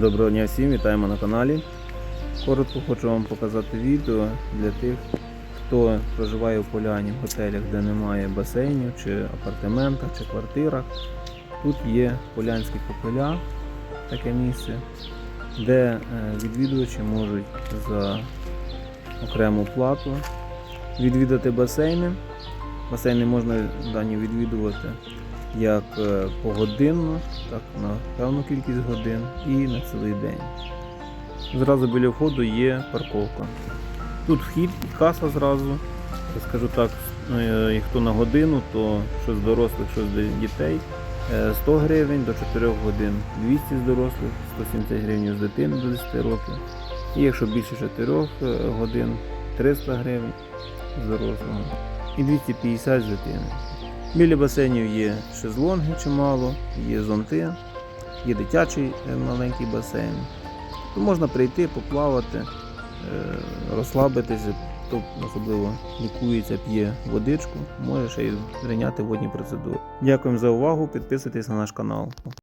Доброго дня всім, вітаємо на каналі. Коротко хочу вам показати відео для тих, хто проживає в поляні в готелях, де немає басейнів, чи апартаментах, чи квартирах. Тут є полянські купеля, таке місце, де е, відвідувачі можуть за окрему плату відвідати басейни. Басейни можна дані відвідувати як е, погодинно, так на певну кількість годин і на цілий день. Зразу біля входу є парковка. Тут вхід і каса зразу. Я скажу так, е, і хто на годину, то що з дорослих, що з дітей. е, 100 гривень до 4 годин, 200 з дорослих, 170 гривень з дитини до 10 років. І якщо більше 4 е, годин, 300 гривень з дорослого і 250 з дитини. Біля басейнів є шезлонги чимало, є зонти, є дитячий е, маленький басейн. То можна прийти, поплавати, е, розслабитися, хто особливо лікується, п'є водичку, може ще й прийняти водні процедури. Дякуємо за увагу, підписуйтесь на наш канал.